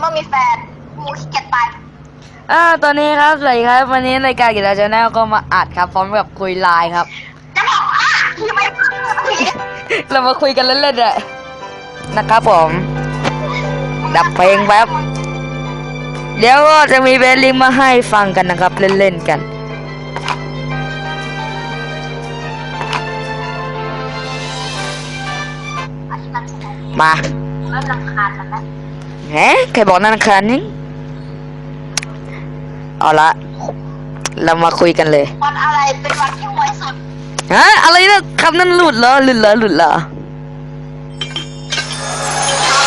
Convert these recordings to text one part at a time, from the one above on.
เมื่อมีแฟนกูขี้เกียจไป อ่าตอนนี้ครับสวัสดีครับ วันนี้รายการกีฬาชาแนลก็มาอัดครับ พร้อมกับคุยไลน์ครับ จะบอกว่าที่ไม่พูดเรามาคุยกันเล่นๆเลยนะครับผม ดับเพลงแป๊บ เดี๋ยวก็จะมีเบลลิงมาให้ฟังกันนะครับ เล่นๆกัน อันนี้มันสนุกมา เริ่มรำคาญมันแล้วแหมใครบอกนั่นคันนี้เอาละ เรามาคุยกันเลยวันอะไรเป็นวันที่หวยสุดฮะอะไรนะคำนั้นหลุดเหรอหลุดเหรอหลุดเหรอ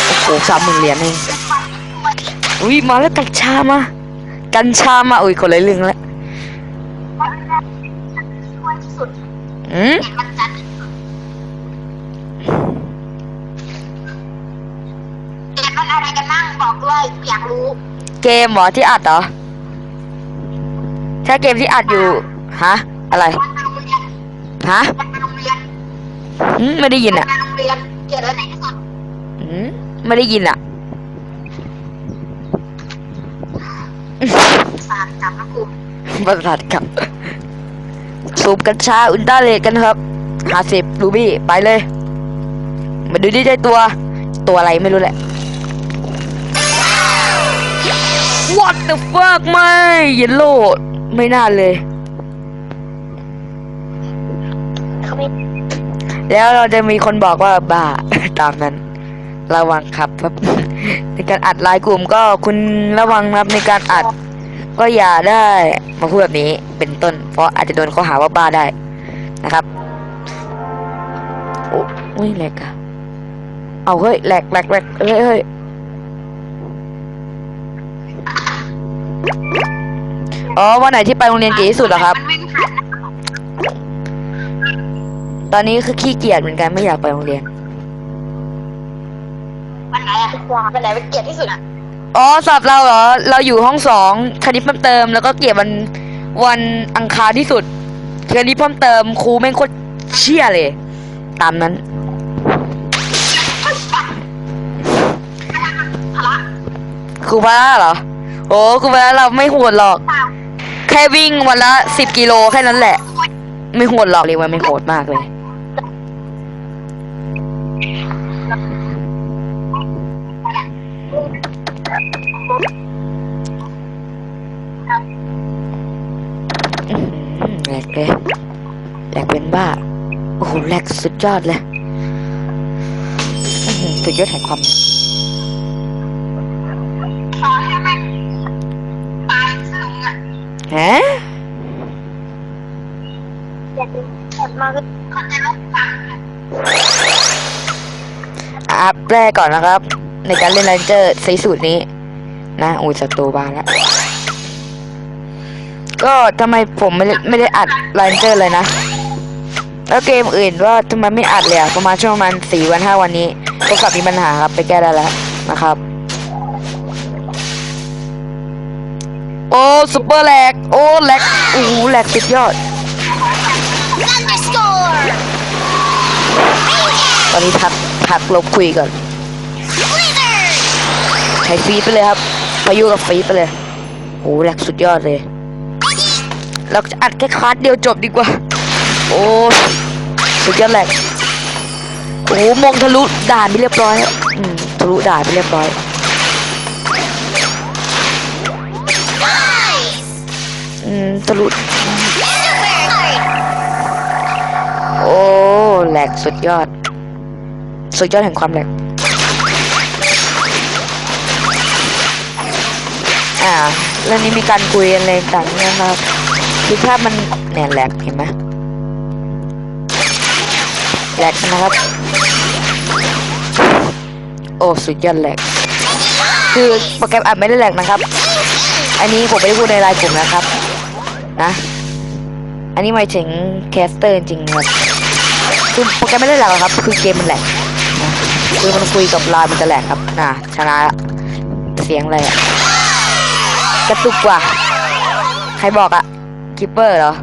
โอ้โหสามหมื่นเหรียญเองเป็นวันที่หวยอุ้ยมาแล้วกัญชามากัญชามาอุ้ยคนละเรื่องแล้ววันแรกที่หวยที่สุดอืม เห็นวันจันทร์ที่สุดเห็นวัน อะไรกันนั่งบอกด้วยอยากรู้ เกมเหรอที่อัดเหรอถ้าเกมที่อัดอยู่ฮะอะไรวันไปโรงเรียนฮะวันไปโรงเรียนอืมไม่ได้ยินวันอะไปโรงเรียนเกิดอะไรที่สุดอืมไม่ได้ยินอะ สารจำนะครูประสาทกับสูบกัญชาอุลตราเลดกันครับห้าสิบรูบี้ไปเลย มาดูดิได้ตัว ตัวอะไรไม่รู้แหละ What the fuck ไม่เยลโล่ไม่น่าเลย แล้วเราจะมีคนบอกว่าบ้า ตามนั้น ระวังครับครับ ในการอัดไลน์กลุ่มก็คุณระวังครับในการอัด ก็อย่าได้มาพูดแบบนี้เป็นต้น เพราะอาจจะโดนข้อหาว่าบ้าได้นะครับโอ้ยแหลกอะเอาเฮ้ยแหลกแหลกแหลกเฮ้ยเฮ้ย อ๋อวันไหนที่ไปโรงเรียนเก๋ที่สุดเหรอครับ มันวิ่งผ่านนะตอนนี้คือขี้เกียจเหมือนกันไม่อยากไปโรงเรียน วันไหนอะวันไหนเป็นเกียรติที่สุดอะอ๋อสอบเราเหรอ เราอยู่ห้องสองคณิตเพิ่มเติม แล้วก็เกียรติวันวันอังคารที่สุดคณิตเพิ่มเติมครูแม่งโคตรเชี่ยเลย ตามนั้นพละครูพระเหรอ โอ้ครูพระเราไม่โหดหรอกเปล่าแค่วิ่งวันละสิบกิโลแค่นั้นแหละ ไม่โหดหรอกเรียว่าไม่โหดมากเลย แหลกเลยแหลกเป็นบ้า โอ้โหแหลกสุดยอดเลยสุดยอดแห่งความ ขอให้มันตายซึ่งอะ ฮะ อยากเป็นเกิดมาก็เข้าใจว่าฟังอะ อัพแรกก่อนนะครับ ในการเล่นไลนเจอร์ใส่สูตรนี้ นะอุ้ยศัตรูบานแล้วก็ทำไมผมไม่ได้ไม่ได้อัดไลนเจอร์เลยนะ แล้วเกมอื่นว่าทำไมไม่อัดเลยอะประมาณช่วงประมาณสี่วันห้าวันนี้โทรศัพท์มีปัญหาครับไปแก้ได้แล้วนะครับโอ้ซุปเปอร์แลกโอ้แลกโอ้โหแลกสุดยอด ตอนนี้พัก พักลบคุยก่อนใช้ฟีไปเลยครับพายุกับฟีไปเลยโอ้แหลกสุดยอดเลยเราจะอัดแค่คลาสเดียวจบดีกว่า โอ้สุดยอดแหลกโอ้มองทะลุด่านไปเรียบร้อยแล้วอืมทะลุด่านไปเรียบร้อยอืมทะลุโอ้แหลกสุดยอด สุดยอดแห่งความแหลกอ่าเรื่องนี้มีการคุยอะไรต่างๆเนี่ยนะครับคือภาพมันเนี่ยแหลกเห็นไหมแหลกนะครับ โอ้สุดยอดแหลกคือโปรแกรมอัดไม่ได้แหลกนะครับ อันนี้ผมไม่ได้พูดในไลน์กลุ่มนะครับ นะ อันนี้หมายถึงแคสเตอร์จริงครับคือโปรแกรมไม่ได้แหลกครับ คือเกมมันแหลก คือมันคุยกับลน์มันจะแหลกครับ น่ะ ชนะเสียงอะไรอะกระตุกว่ะ ใครบอกอะคิปเปอร์เหรอ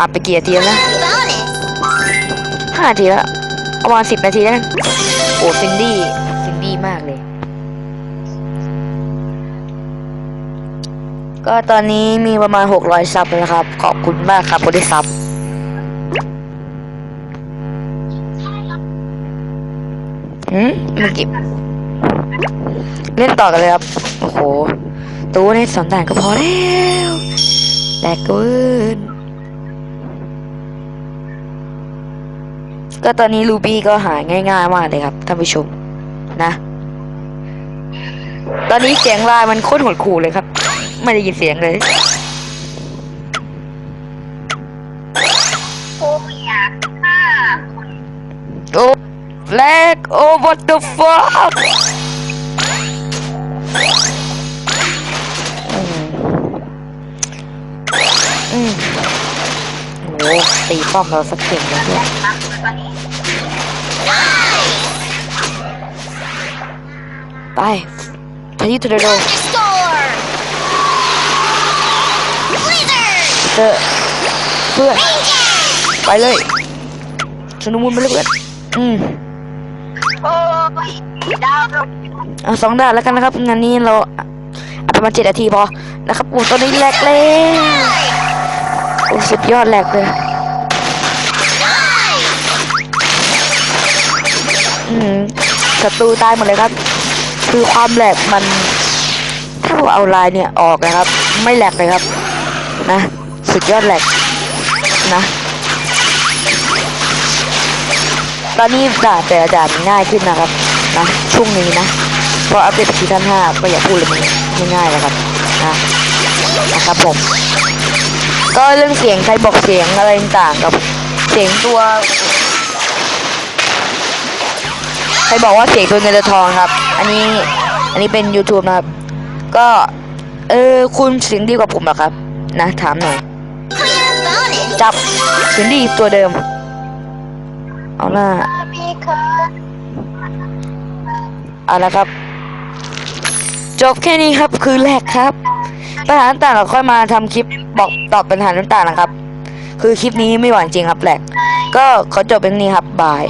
อัดไปกี่นาทีแล้วนะห้านาทีแล้วประมาณสิบนาทีแล้วกันโอ้ซินดี้ซินดี้มากเลย ก็ตอนนี้มีประมาณหกร้อยซับแล้วครับ ขอบคุณมากครับคนที่ซับ อืมเมื่อกี้เล่นต่อกันเลยครับ โอ้โหตัวนี้สองด่านก็พอแล้วแหลกเกินก็ตอนนี้รูบี้ก็หาง่าย ๆ มากเลยครับท่านผู้ชมนะ ตอนนี้เสียงลายมันโคตรหดขู่เลยครับ ไม่ได้ยินเสียงเลย แลกโอ้ what the fuck อืมโอ้ตีป้อมเราสักเก่งเลยเนี่ยมากเลยตอนนี้ไปพายุทอร์นาโดเจอเพื่อนไปเลยชนุมุนไปเลยเพื่อนอืม โอ้ยดาวเอาสองด่านแล้วกันนะครับงานนี้เราอาประมาณเจ็ดนาทีพอนะครับโอ้ตอนนี้แหลกเลยโอ้สุดยอดแหลกเลยอืมศัตรูตายหมดเลยครับ คือความแหลกมันถ้าเราเอาลายเนี่ยออกนะครับ ไม่แหลกเลยครับ นะ สุดยอดแหลกนะ ตอนนี้ด่าแต่ละด่านง่ายขึ้นนะครับนะช่วงนี้นะเพราะอัปเดตซีซั่นห้าก็อย่าพูดเลยมันง่ายๆนะครับนะนะครับผม ก็เรื่องเสียงใครบอกเสียงอะไรต่างๆกับเสียงตัวใครบอกว่าเสียงตัวเงินตัวทองครับ อันนี้อันนี้เป็น YouTube นะครับ ก็เออคุณเสียงดีกว่าผมหรอครับ นะ ถามหน่อย จับเสียงดีตัวเดิม เอาหน้าเอาละครับ จบแค่นี้ครับคือแรกครับปัญหาต่างๆเราค่อยมาทำคลิปบอกตอบปัญหาต่างๆนะครับ คือคลิปนี้ไม่หวานจริงครับแหลกก็ขอจบเป็นนี้ครับบาย